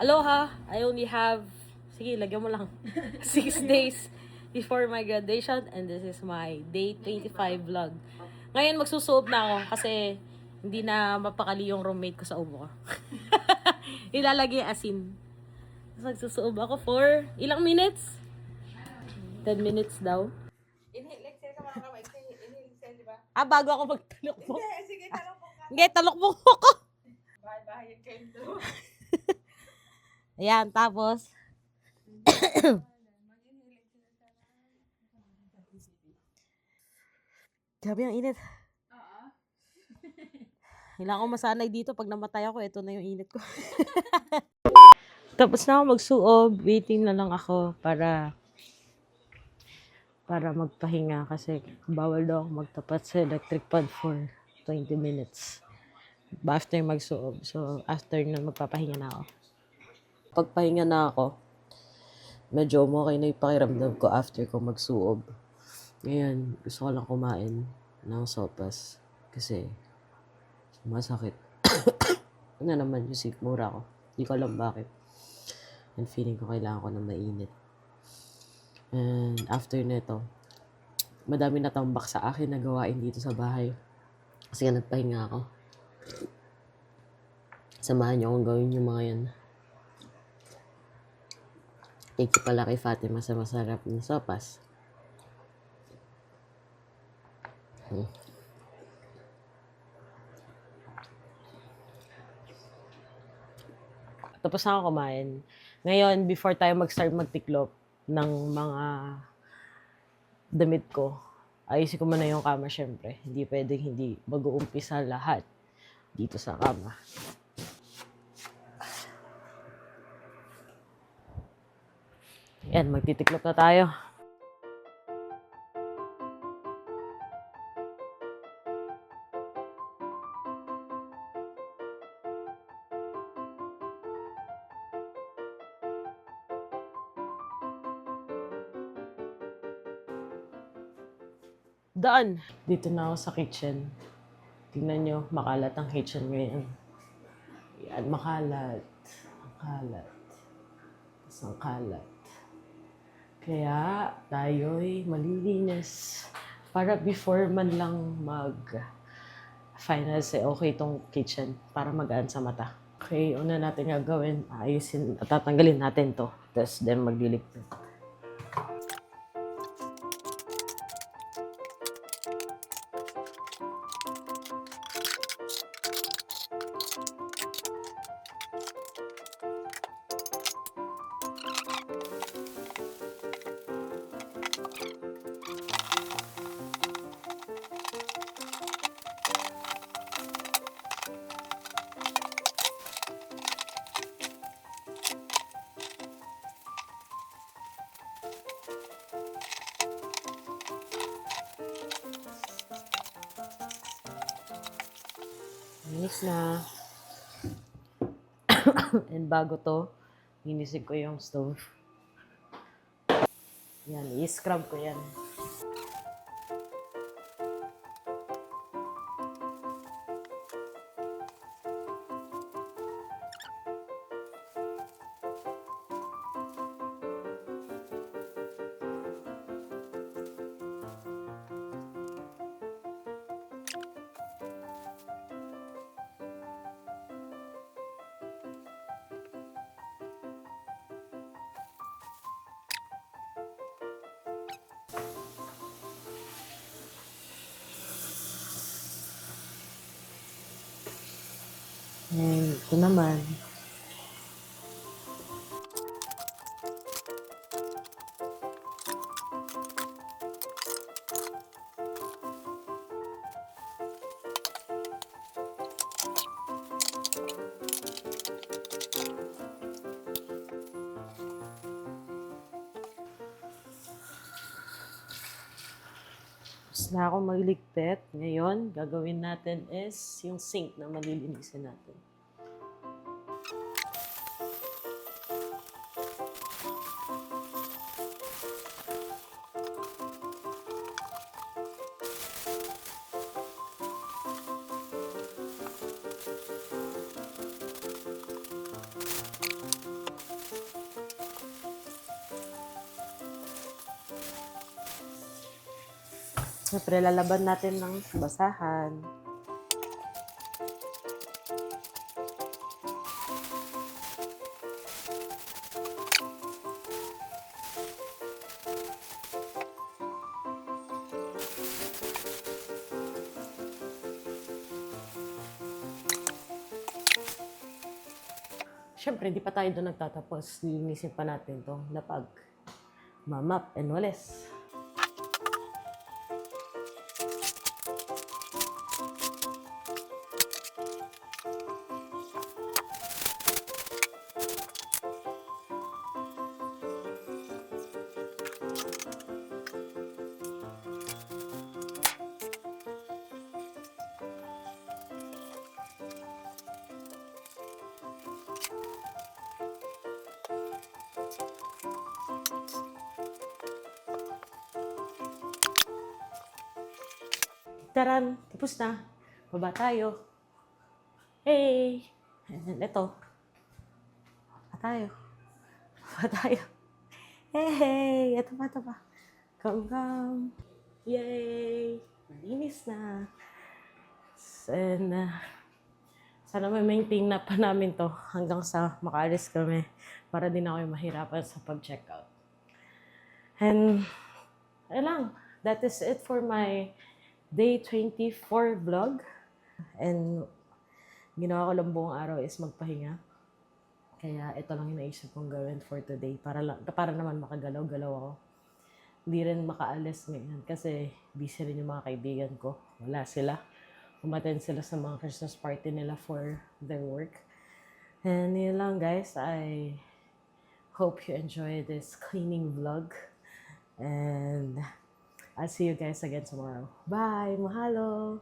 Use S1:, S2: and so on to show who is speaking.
S1: Aloha, I only have, sige, lagyan mo lang, six days before my graduation and this is my day 25 vlog. Ngayon magsusuob na ako kasi hindi na mapakali yung roommate ko sa ubo ko. Ilalagay yung asin. Tapos magsusuob ako for ilang minutes? 10 minutes daw.
S2: Inhale, exhale ka muna ka. Exhale, inhale, exhale, di ba?
S1: Ah, bago ako magtalokbok.
S2: Hindi, sige, talong po ka.
S1: Hindi, talokbok ako.
S2: Bahay-bahay kayo dalawa.
S1: Ayan, tapos, Grabe ang init. Kailangan ko masanay dito. Pag namatay ako, ito na yung init ko. Tapos na ako magsuob. Waiting na lang ako para para magpahinga kasi bawal daw ako magtapat sa electric pad for 20 minutes after magsuob. So, after na magpapahinga na ako. Pagpahinga na ako, medyo okay na yung pakiramdam ko after ko magsuob. Ngayon, gusto ko lang kumain ng sopas kasi masakit. ano naman yung sikmura ko. Hindi ko alam bakit. And feeling ko kailangan ko na mainit. And after nito, madami natambak sa akin na gawain dito sa bahay. Kasi nga nagpahinga ako. Samahan niyo akong gawin yung mga yan. Thank you pala kay Fatima sa masarap na sopas. Hmm. Tapos na ako kumain. Ngayon, before tayo mag-start magtiklop ng mga damit ko, ayusin ko muna yung kama syempre. Hindi pwedeng hindi mag-uumpisa lahat dito sa kama. Yan, magtitiklop na tayo. Daan. Dito na ako sa kitchen. Tingnan nyo, makalat ang kitchen ngayon. Yan, makalat. Ang kalat. Tapos ang kalat. Kaya tayo'y malilinis para before man lang mag finals eh, okay tong kitchen para magaan sa mata. Okay, una natin gagawin, ayusin, tatanggalin natin to. Tapos then magliligpit. Linis na. And bago to, linisig ko yung stove. Yan, i-scrub ko yan. And ito naman. Tapos na ako magligpit. Ngayon, gagawin natin is yung sink na malilinisin natin. Siyempre, lalaban natin ng basahan. Siyempre, di pa tayo doon nagtatapos. Lilinisin pa natin itong lapag. Mamap and walis. Taran, tapos na. Baba tayo. Hey! Ito. Baba tayo. Baba tayo. Hey! Ito pa, ito pa. Come, come. Yay! Malinis na. And, uh, sana may maintain na pa namin to hanggang sa makaalis kami para din ako yung mahirapan sa pag-checkout. And, ayun lang. That is it for my day 24 vlog. And ginawa ko lang buong araw is magpahinga. Kaya ito lang yung naisip kong gawin for today para, lang, para naman makagalaw-galaw ako. Hindi rin makaalis ngayon kasi busy rin yung mga kaibigan ko. Wala sila. Umaten sila sa mga Christmas party nila for their work. And yun lang guys, I hope you enjoy this cleaning vlog. And I'll see you guys again tomorrow. Bye! Mahalo!